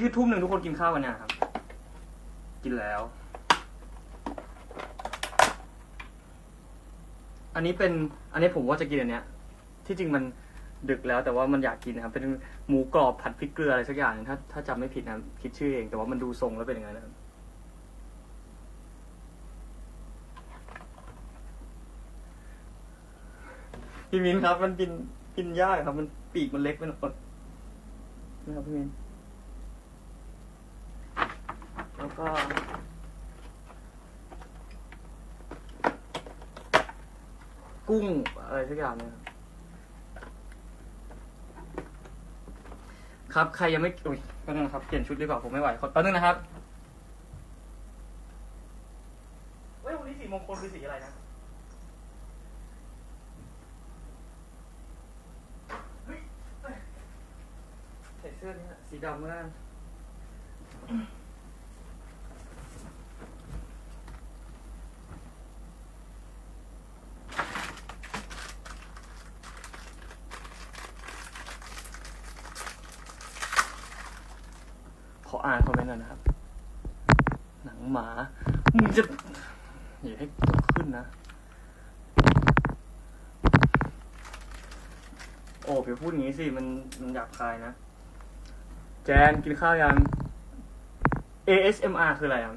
คือทุ่มหนึ่งทุกคนกินข้าวกันเนี่ยครับ กินแล้ว อันนี้เป็นอันนี้ผมว่าจะกินอันเนี้ย ที่จริงมันดึกแล้วแต่ว่ามันอยากกินนะครับ เป็นหมูกรอบผัดพริกเกลืออะไรสักอย่างหนึ่งถ้าถ้าจำไม่ผิดนะคิดชื่อเอง แต่ว่ามันดูทรงแล้วเป็นอย่างนั้นนะครับพี่มินครับ มันกินกินยากครับ มันปีกมันเล็กไปหน่อยนะครับพี่มิน แล้ว ก็กุ้งอะไรสักอย่างเนี่ยครับ ใครยังไม่อุ้ยแป๊บนึงนะครับ เปลี่ยนชุดดีกว่าผมไม่ไหวขอแป๊บนึงนะครับเฮ้ยวันนี้สีมงคลคือสีอะไรนะเฮ้ยเอ้ยใส่เสื้อนี่สีดำก็ได้ขอ อ่านคอมเมนต์หน่อยนะครับ หนังหมา มึงจะอย่าให้ขึ้นนะ โอ้ไปพูดอย่างนี้สิ มันมันหยาบคายนะ แจนกินข้าวยัง ASMR คืออะไรอะ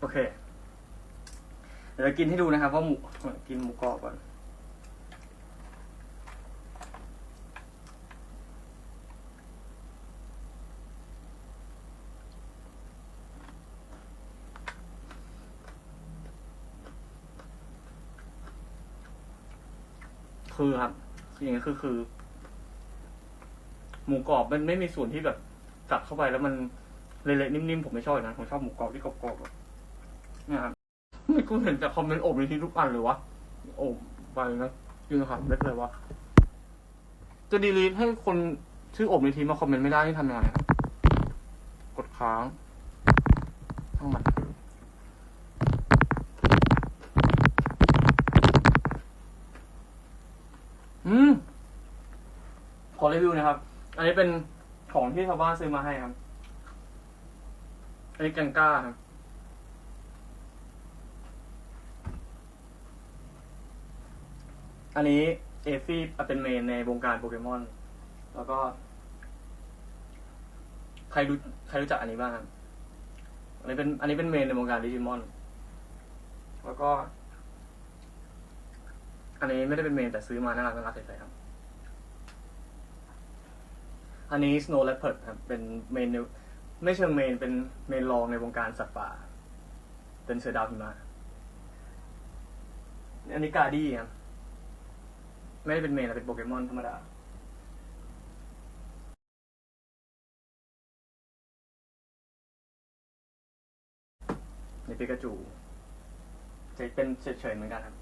โอเค ดี๋ยวจะกินให้ดูนะครับว่าหมูกินหมูกรอบก่อนคือครับอย่างนี้คือคือ หมูกรอบมันไม่มีส่วนที่แบบกัดเข้าไปแล้วมันเละๆนิ่มๆผมไม่ชอบนะผมชอบหมูกรอบที่กรอบๆอะเนี่ครับ กูเห็นแต่คอมเมนต์โอบในทีทุกอันเลยวะโอบไปนะยืนครับเล็กเลยวะจะดีลีทให้คนชื่อโอบในทีมาคอมเมนต์ไม่ได้นี่ทำยังไงครับกดค้างทั้งหมันอืมขอรีวิวนะครับ อันนี้เป็นของที่ชาวบ้านซื้อมาให้ครับ อันนี้แกงก้าครับ อันนี้เอฟี่เป็นเมนในวงการโปเกมอน แล้วก็ ใครรู้ใครรู้จักอันนี้บ้างอันนี้เป็น อันนี้เป็นเมนในวงการดิจิมอน แล้วก็ อันนี้ไม่ได้เป็นเมนแต่ซื้อมาน่ารักน่ารักใส่ๆครับ อันนี้ Snow Leopard ครับ เป็นเมนในไม่เชิงเมนเป็นเมนรองในวงการสัตว์ป่า เป็นเสือดาวหิมะอันนี้กาดี้ครับ ไม่ได้เป็นเมนแต่เป็นโปเกมอนธรรมดาในปิกาจูจะเป็นเฉยๆเหมือนกันครับ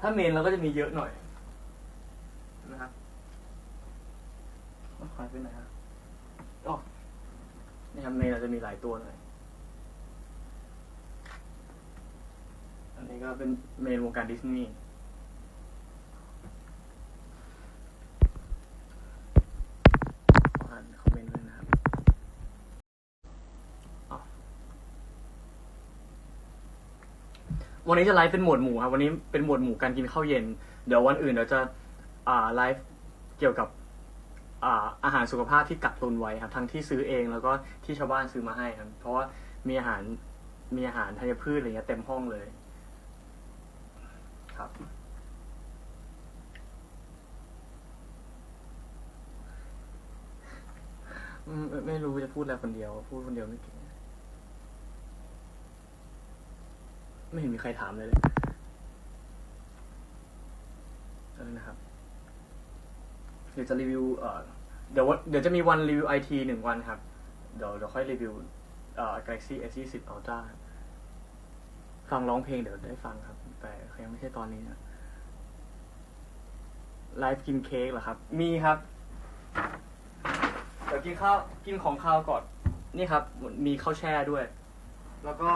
ถ้าเมนเราก็จะมีเยอะหน่อย นะครับขายไปไหนฮะอ๋อนี่ครับเมนเราจะมีหลายตัวหน่อย อันนี้ก็เป็นเมนวงการดิสนีย์ ขออ่านคอมเมนต์ด้วยนะครับอ๋อ วันนี้จะไลฟ์เป็นหมวดหมู่ครับ วันนี้เป็นหมวดหมู่การกินข้าวเย็น เดี๋ยววันอื่นเดี๋ยวจะอ่าไลฟ์เกี่ยวกับอ่าอาหารสุขภาพที่กักตุนไว้ครับ ทั้งที่ซื้อเองแล้วก็ที่ชาวบ้านซื้อมาให้ครับ เพราะว่ามีอาหารมีอาหารธัญพืชอะไรเงี้ยเต็มห้องเลย ครับไม่รู้จะพูดอะไรคนเดียว พูดคนเดียวไม่เก่ง ไม่เห็นมีใครถามเลยเลยเออนะครับ เดี๋ยวจะรีวิวเอ่อเดี๋ยวเดี๋ยวจะมีวันรีวิวไอทีหนึ่งวันครับ เดี๋ยวเดี๋ยวค่อยรีวิวเอ่อ Galaxy S 2 0 Ultra ฟังร้องเพลงเดี๋ยวได้ฟังครับ แต่ยังไม่ใช่ตอนนี้นะไลฟ์กินเค้กเหรอครับ มีครับ เดี๋ยวกินข้าวกินของข้าวก่อน นี่ครับ มีข้าวแช่ด้วย แล้วก็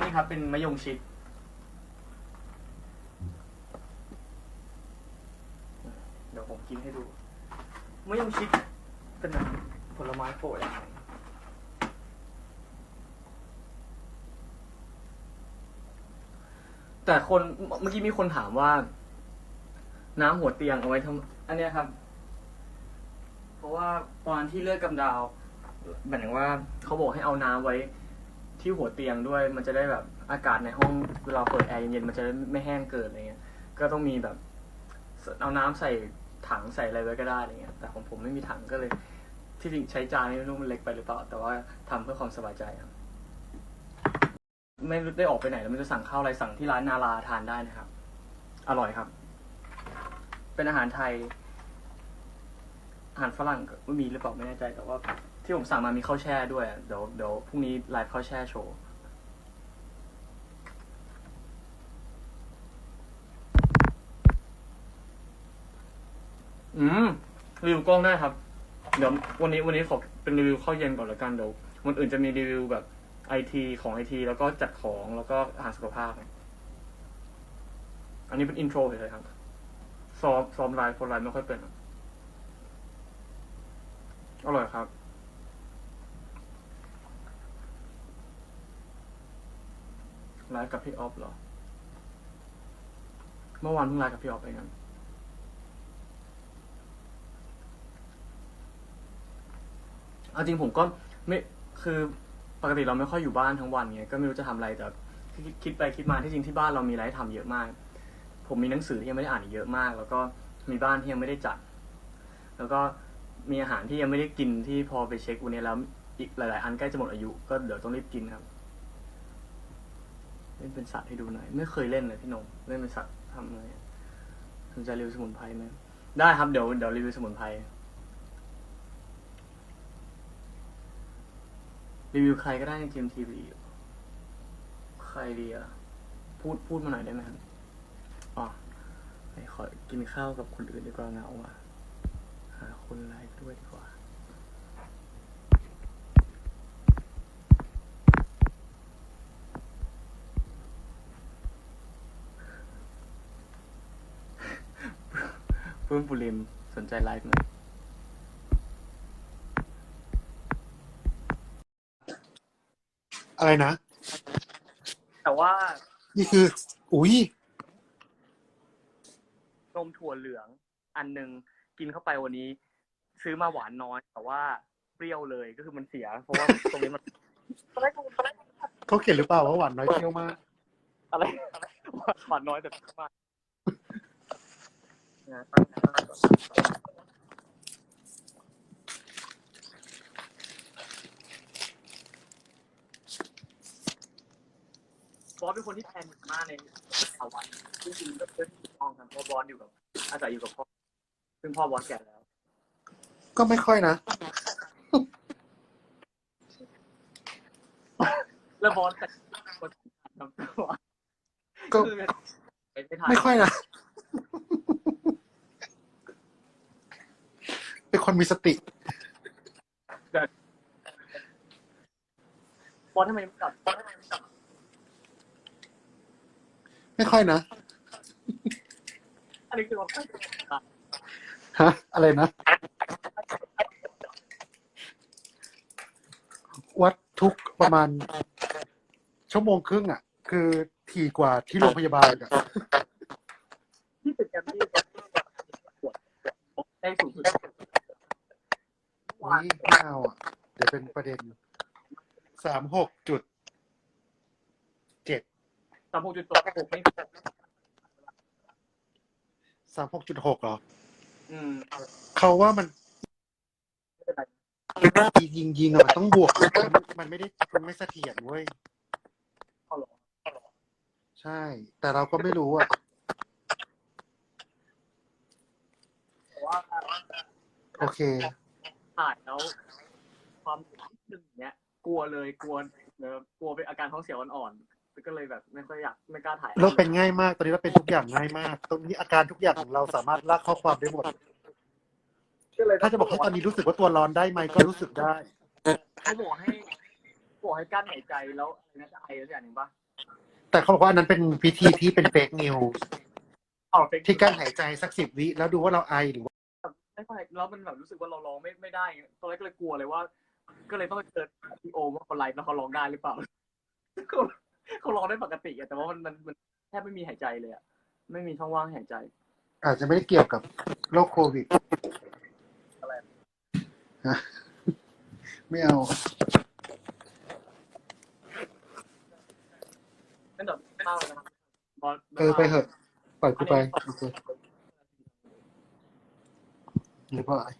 นี่ครับเป็นมะยงชิด เดี๋ยวผมกินให้ดูมะยงชิดเป็นผลไม้โปรดอย่างหนึ่งแต่คนเมื่อกี้มีคนถามว่า น้ำหัวเตียงเอาไว้ทำอันเนี้ยครับ เพราะว่าตอนที่เลือดกำดาวหมายถึงว่าเขาบอกให้เอาน้ำไว้ ที่หัวเตียงด้วย มันจะได้แบบอากาศในห้องเวลาเปิดแอร์เย็นๆมันจะได้ไม่แห้งเกินอะไรเงี้ย ก็ต้องมีแบบเอาน้ำใส่ถังใส่อะไรไว้ก็ได้อะไรเงี้ย แต่ของผมไม่มีถังก็เลย ที่จริงใช้จานนี่ไม่รู้มันเล็กไปหรือเปล่า แต่ว่าทำเพื่อความสบายใจครับไม่ได้ออกไปไหนแล้วม่รู้จะสั่งข้าวอะไรสั่งที่ร้านนาราทานได้นะครับ อร่อยครับ เป็นอาหารไทย อาหารฝรั่งก็มีหรือเปล่าไม่แน่ใจแต่ว่า ที่ผมสั่งมามีข้าวแช่ด้วยเดี๋ยวเดี๋ยวพรุ่งนี้ไลฟ์ข้าวแช่โชว์อืมรีวิวกล้องได้ครับ เดี๋ยววันนี้วันนี้ขอเป็นรีวิวข้าวเย็นก่อนละกันเดี๋ยววันอื่นจะมีรีวิวแบบไอทีของไอทีแล้วก็จัดของแล้วก็อาหารสุขภาพ อันนี้เป็นอินโทรเฉยๆครับซ้อมซ้อมไลฟ์คนไลฟ์ไม่ค่อยเป็น อร่อยครับ ไลฟ์กับพี่ออฟเหรอ เมื่อวานเพิ่งไลฟ์กับพี่ออฟไปกันเอาจริงผมก็ไม่คือปกติเราไม่ค่อยอยู่บ้านทั้งวันไงก็ไม่รู้จะทำอะไรแต่คิดไปคิดมาที่จริงที่บ้านเรามีอะไรให้ทำเยอะมาก ผมมีหนังสือที่ยังไม่ได้อ่านเยอะมาก แล้วก็มีบ้านที่ยังไม่ได้จัด แล้วก็มีอาหารที่ยังไม่ได้กินที่พอไปเช็ควันนี้แล้วอีกหลาย ๆ อันใกล้จะหมดอายุ ก็เดี๋ยวต้องรีบกินครับ เล่นเป็นสัตว์ให้ดูหน่อย ไม่เคยเล่นเลยพี่นมเล่นเป็นสัตว์ทำอะไงสนใจรีวิวสมุนไพรไหมได้ครับเดี๋ยวเดี๋ยวรีวิวสมุนไพรรีวิวใครก็ได้ในทีมทีวีใครดีอะพูดพูดมาหน่อยได้ไหมครับอ๋อไปขอกินข้าวกับคนอื่นดีกว่าเหงาอะหาคนไลฟ์ด้วยดีกว่า เพิ่มปุริมสนใจไลฟ์ไหมอะไรนะ แต่ว่านี่คือ อุ้ยนมถั่วเหลือง อันหนึ่งกินเข้าไปวันนี้ ซื้อมาหวานน้อย แต่ว่าเปรี้ยวเลยก็คือมันเสีย เพราะว่าตรงนี้มันเขาเขียนหรือเปล่าว่าหวานน้อยเที่ยวมากอะไรหวานน้อยแต่เปรี้ยวมากนะตั้งตั้งก่อน บอสเป็นคนที่แพนมากในสาวรรค์จริงก็เป็นที่ถูกต้องครับเพราะบอสอยู่กับอาศัยอยู่กับพ่อ ซึ่งพ่อบอสแก่แล้ว ก็ไม่ค่อยนะ แล้วบอสแต่คนทำตัวก็ไม่ค่อยนะ เป็นคนมีสติบอสทำไมไม่กลับบอสทำไมไม่กลับไม่ค่อยนะ อันนี้คือว่าฮะ อะไรนะ วัดทุกประมาณ ชั่วโมงครึ่งอะ คือถี่กว่าที่โรงพยาบาลอะ ที่ตึกแกรมมี่ปวดได้สูงสุด อุ้ยไม่เอาอะ เดี๋ยวเป็นประเด็น สามหกจุด เจ็ด สามห กจุดตัวหกไม่สามหกจุดหกเหรอ อืมเขาว่ามันไม่เป็นไรยิงยิงๆอะมันต้องบวกมันมันไม่ได้มันไม่เสถียรเว้ยเขาหรอใช่ แต่เราก็ไม่รู้อะแต่ว่าโอเคถ่ายแล้ว ความถึงนิดนึงเนี้ย กลัวเลยกลัวเออกลัวเป็นอาการท้องเสียอ่อนๆ ก็เลยแบบไม่ค่อยอยากไม่กล้าถ่ายเราเป็นง่ายมาก ตอนนี้เราเป็นทุกอย่างง่ายมาก ตรงนี้อาการทุกอย่างของเราสามารถลากข้อความได้หมด ก็เลยถ้าจะบอกให้ตอนนี้รู้สึกว่าตัวร้อนได้ไหมก็รู้สึกได้ เขาบอกให้บอกให้กั้นหายใจแล้วอะไรนะจะไอแล้วอย่างหนึ่งปะแต่เขาบอกว่าอันนั้นเป็นวิธีที่เป็นเฟกนิวเอาเฟกที่กั้นหายใจสักสิบวิแล้วดูว่าเราไอหรือว่าไม่ค่อยแล้วมันแบบรู้สึกว่าเราร้องไม่ไม่ได้ตอนแรกก็เลยกลัวเลยว่า ก็เลยต้องไปเจอพีโอว่าเขาไลฟ์แล้วเขาร้องได้หรือเปล่า เขาเขาร้องได้ปกติอะแต่ว่ามันมันมันแทบไม่มีหายใจเลยอะไม่มีช่องว่างให้หายใจ อาจจะไม่ได้เกี่ยวกับโรคโควิดอะไร ฮะไม่เอา นั่นแบบเศร้านะครับบอสเออไปเหอะปล่อยกูไปโอเคหรือเปล่า